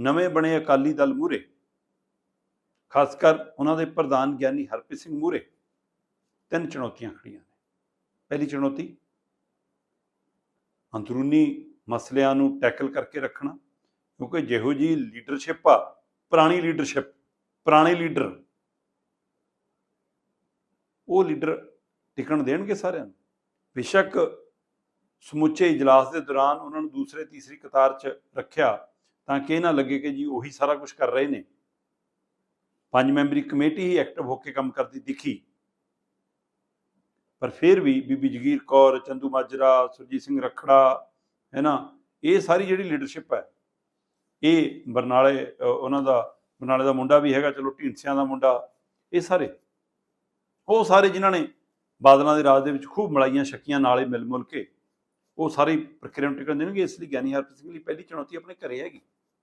ਨਵੇਂ ਬਣੇ ਅਕਾਲੀ ਦਲ ਮੂਰੇ ਖਾਸ ਕਰ ਉਹਨਾਂ ਦੇ ਪ੍ਰਧਾਨ ਗਿਆਨੀ ਹਰਪ੍ਰੀਤ ਸਿੰਘ ਮੂਰੇ ਤਿੰਨ ਚੁਣੌਤੀਆਂ ਖੜੀਆਂ ਨੇ। ਪਹਿਲੀ ਚੁਣੌਤੀ, ਅੰਦਰੂਨੀ ਮਸਲਿਆਂ ਨੂੰ ਟੈਕਲ ਕਰਕੇ ਰੱਖਣਾ, ਕਿਉਂਕਿ ਜਿਹੋ ਜੀ ਲੀਡਰਸ਼ਿਪ ਆ, ਪੁਰਾਣੀ ਲੀਡਰਸ਼ਿਪ, ਪੁਰਾਣੇ ਲੀਡਰ, ਉਹ ਲੀਡਰ ਟਿਕਣ ਦੇਣਗੇ ਸਾਰਿਆਂ ਨੂੰ। ਬੇਸ਼ੱਕ ਸਮੁੱਚੇ ਇਜਲਾਸ ਦੇ ਦੌਰਾਨ ਉਹਨਾਂ ਨੂੰ ਦੂਸਰੇ ਤੀਸਰੀ ਕਤਾਰ 'ਚ ਰੱਖਿਆ ਤਾਂ ਕਿ ਇਹ ਨਾ ਲੱਗੇ ਕਿ ਜੀ ਉਹੀ ਸਾਰਾ ਕੁਝ ਕਰ ਰਹੇ ਨੇ। ਪੰਜ ਮੈਂਬਰੀ ਕਮੇਟੀ ਹੀ ਐਕਟਿਵ ਹੋ ਕੇ ਕੰਮ ਕਰਦੀ ਦਿਖੀ। ਪਰ ਫਿਰ ਵੀ ਬੀਬੀ ਜਗੀਰ ਕੌਰ, ਚੰਦੂ ਮਾਜਰਾ, ਸੁਰਜੀਤ ਸਿੰਘ ਰਖੜਾ, ਹੈ ਨਾ, ਇਹ ਸਾਰੀ ਜਿਹੜੀ ਲੀਡਰਸ਼ਿਪ ਹੈ, ਇਹ ਬਰਨਾਲੇ ਉਹਨਾਂ ਦਾ, ਬਰਨਾਲੇ ਦਾ ਮੁੰਡਾ ਵੀ ਹੈਗਾ, ਚਲੋ ਢੀਂਡਸਿਆਂ ਦਾ ਮੁੰਡਾ, ਇਹ ਸਾਰੇ। ਉਹ ਸਾਰੇ ਜਿਨ੍ਹਾਂ ਨੇ ਬਾਦਲਾਂ ਦੇ ਰਾਜ ਦੇ ਵਿੱਚ ਖੂਬ ਮਲਾਈਆਂ ਸ਼ੱਕੀਆਂ ਨਾਲੇ ਮਿਲ ਮੁਲ ਕੇ, ਉਹ ਸਾਰੀ ਪ੍ਰਕਿਰਿਆ ਨੂੰ ਟਿਕਣ ਦੇਣਗੇ, ਇਸ ਲਈ ਗਿਆਨੀ ਹਰਪ੍ਰੀਤ ਸਿੰਘ ਲਈ ਪਹਿਲੀ ਚੁਣੌਤੀ ਆਪਣੇ ਘਰੇ ਹੈਗੀ।